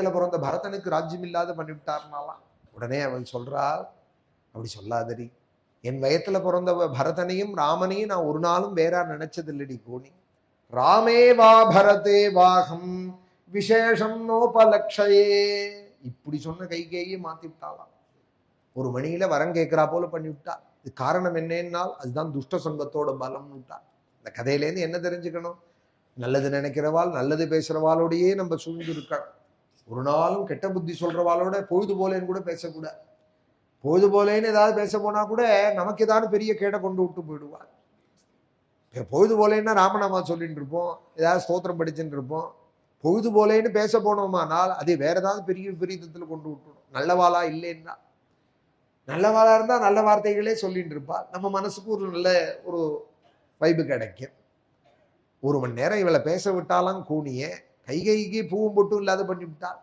வயத்துல பிறந்த பரதனுக்கு ராஜ்யம் இல்லாத பண்ணிவிட்டார்னாலாம். உடனே அவள் சொல்றாள் அப்படி சொல்லாதடி. என் வயத்துல பிறந்த பரதனையும் ராமனையும் நான் ஒரு நாளும் வேறா நினைச்சதில்லடி கோணி. ராமே வா பரதே வாகம் விசேஷம் நோபலக்ஷயே இப்படி சொன்ன கைகேயே மாத்தி விட்டாளாம் ஒரு மணியில வரம் கேட்கிறா போல பண்ணி விட்டா இது காரணம் என்னன்னால் அதுதான் துஷ்ட சங்கத்தோட பலம்னுட்டா இந்த கதையிலேருந்து என்ன தெரிஞ்சுக்கணும்? நல்லது நினைக்கிறவாள் நல்லது பேசுறவாளோடையே நம்ம சூழ்ந்து இருக்கணும் ஒரு நாளும் கெட்ட புத்தி சொல்கிறவாளோட பொழுது போலேன்னு கூட பேசக்கூடாது பொழுது போலேன்னு ஏதாவது பேச போனால் கூட நமக்கு ஏதாவது பெரிய கேடை கொண்டு விட்டு போயிடுவாள். பொழுது போலேன்னா ராமநாமா சொல்லிட்டு இருப்போம் ஏதாவது ஸ்தோத்திரம் படிச்சுட்டு இருப்போம் பொழுது போலேன்னு பேச போனோமானால் அது வேற ஏதாவது பெரிய விபரீதத்தில் கொண்டு விட்டுடும். நல்லவாளா இல்லைன்னா. நல்லவாளா இருந்தால் நல்ல வார்த்தைகளே சொல்லிட்டு இருப்பாள் நம்ம மனசுக்கு ஒரு நல்ல ஒரு வைப்பு கிடைக்கும். ஒரு மணி நேரம் இவளை பேச விட்டாலாம் கூணியே கைகைக்கு பூவும் பொட்டும் இல்லாத பண்ணி விட்டாள்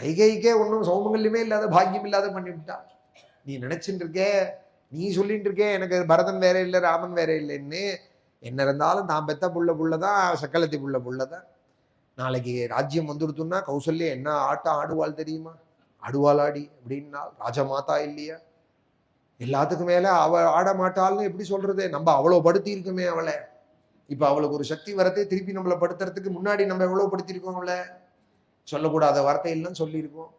கைகைக்கே ஒன்றும் சௌமங்கல்யமே இல்லாத பாக்கியம் இல்லாத பண்ணி விட்டாள் நீ நினைச்சுட்டு இருக்கே நீ சொல்லிட்டு இருக்கே எனக்கு பரதன் வேற இல்லை ராமன் வேற இல்லைன்னு. என்ன இருந்தாலும் நான் பெத்த புள்ள புள்ளதான் சக்கலத்தி புள்ள புள்ளதான் நாளைக்கு ராஜ்யம் வந்துடுத்துன்னா கௌசல்யா என்ன ஆட்டம் ஆடுவாள் தெரியுமா? ஆடுவாள் ஆடி அப்படின்னா ராஜமாதா இல்லையா? எல்லாத்துக்கும் மேலே அவள் ஆட மாட்டாள்னு எப்படி சொல்றது? நம்ம அவ்வளோ படுத்தி இருக்குமே அவளை. இப்போ அவளுக்கு ஒரு சக்தி வரத்தை திருப்பி நம்மளை படுத்துறதுக்கு முன்னாடி நம்ம எவ்வளோ படுத்திருக்கோம் அவளை? சொல்லக்கூடாத வார்த்தையெல்லாம் சொல்லியிருக்கோம்.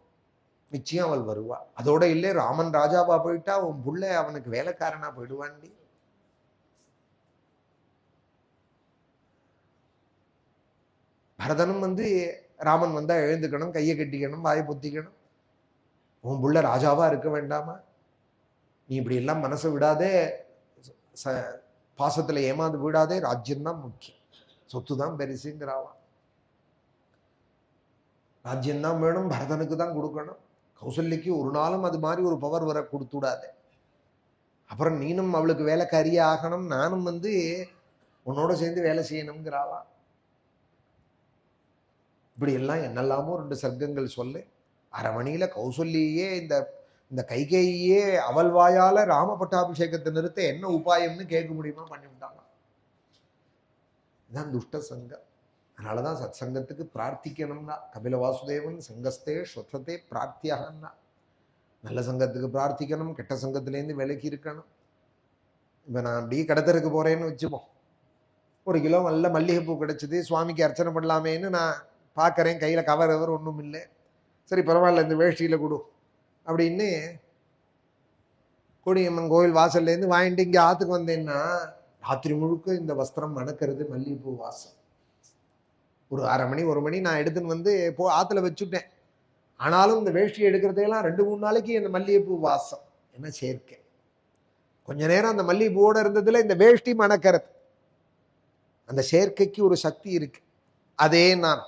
நிச்சயம் அவள் வருவா. அதோட இல்லை ராமன் ராஜாவா போயிட்டா உன் புள்ள அவனுக்கு வேலைக்காரனா போயிடுவான்டி பரதனும் வந்து ராமன் வந்தா எழுந்துக்கணும் கையை கட்டிக்கணும் வாயை பொத்திக்கணும். உன் புள்ள ராஜாவா இருக்க வேண்டாமா? நீ இப்படி எல்லாம் மனசை விடாதே ச பாசத்தில் ஏமாந்து விடாதே ராஜ்யம்தான் முக்கியம். சொத்து தான் பெருசுங்கிறாவான். ராஜ்யம்தான் வேணும் பரதனுக்கு தான் கொடுக்கணும். கௌசல்யக்கு ஒரு நாளும் அது மாதிரி ஒரு பவர் வர கொடுத்து அப்புறம் நீனும் அவளுக்கு வேலைக்காரியே ஆகணும் நானும் வந்து உன்னோட சேர்ந்து வேலை செய்யணுங்கிறாளா இப்படி எல்லாம் என்னெல்லாமோ ரெண்டு சர்க்கங்கள் சொல்லு. அரமணியில கௌசல்யே இந்த இந்த கைகேயே அவள் வாயால ராம பட்டாபிஷேகத்தை நிறுத்த என்ன உபாயம்னு கேட்க முடியுமா? பண்ணிவிட்டாங்க இதுதான் துஷ்ட சங்கம் அதனாலதான் சத் சங்கத்துக்கு பிரார்த்திக்கணும்னா. கபில வாசுதேவன் சங்கஸ்தே ஸ்வத்ததே பிரார்த்தியாகன்னா. நல்ல சங்கத்துக்கு பிரார்த்திக்கணும் கெட்ட சங்கத்திலேருந்து விலக்கி இருக்கணும். இப்போ நான் அப்படியே கடத்தருக்கு போகிறேன்னு வச்சுப்போம். ஒரு கிலோ நல்ல மல்லிகைப்பூ கிடச்சிது சுவாமிக்கு அர்ச்சனை பண்ணலாமேன்னு நான் பார்க்குறேன் கையில் கவர் எவர் ஒன்றும் இல்லை சரி பரவாயில்ல இந்த வேஷ்டியில் கொடு. அப்படின்னு கொடியம்மன் கோயில் வாசல்லேருந்து வாங்கிட்டு இங்கே ஆற்றுக்கு வந்தேன்னா ராத்திரி முழுக்க இந்த வஸ்திரம் மணக்கிறது மல்லிகைப்பூ வாசம் ஒரு அரை மணி ஒரு மணி நான் எடுத்துன்னு வந்து போ ஆற்றுல வச்சுட்டேன். ஆனாலும் இந்த வேஷ்டி எடுக்கிறதையெல்லாம் ரெண்டு மூணு நாளைக்கு இந்த மல்லிகைப்பூ வாசம். என்ன சேர்க்கை? கொஞ்ச நேரம் அந்த மல்லிகைப்பூவோட இருந்ததில் இந்த வேஷ்டி மணக்கிறது. அந்த சேர்க்கைக்கு ஒரு சக்தி இருக்கு. அதே நான்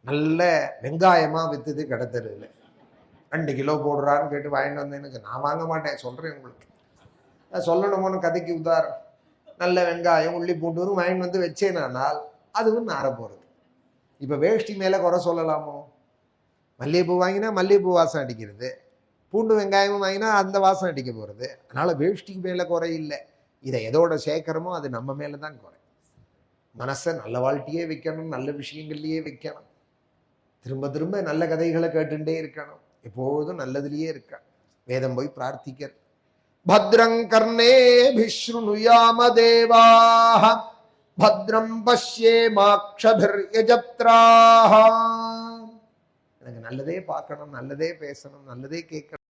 நல்ல வெங்காயமாக வித்துது கடத்தருல ரெண்டு கிலோ போடுறான்னு கேட்டு வாங்கிட்டு வந்தேன்னு நான் வாங்க மாட்டேன் சொல்கிறேன் உங்களுக்கு. நான் சொல்லணுமோன்னு கதைக்கு உதாரணம். நல்ல வெங்காயம் உள்ளி பூண்டு வாங்கிட்டு வந்து வச்சேனானால் அதுவும் நார போகிறது இப்போ வேஷ்டி மேலே குறை சொல்லலாமோ? மல்லிகைப்பூ வாங்கினா மல்லிகைப்பூ வாசம் அடிக்கிறது. பூண்டு வெங்காயமும் வாங்கினா அந்த வாசம் அடிக்க போகிறது அதனால் வேஷ்டிக்கு மேலே குறை இல்லை. இதை எதோட சேர்க்கிறோமோ அது நம்ம மேலே தான் குறை. மனசை நல்ல வாழ்க்கையே வைக்கணும் நல்ல விஷயங்கள்லையே வைக்கணும். திரும்ப திரும்ப நல்ல கதைகளை கேட்டுகிட்டே இருக்கணும். எப்பொழுதும் நல்லதுலயே இருக்க? வேதம் போய் பிரார்த்திக்கிற பத்ரங் கர்ணே கர்ணேபிஸ்ருணுயாம தேவாः பத்ரம் பஷ்யே மாக்ஷபிர் பஷ்யேமாக்ஷபிர்யஜத்ராः எனக்கு நல்லதே பார்க்கணும் நல்லதே பேசணும் நல்லதே கேட்கணும்.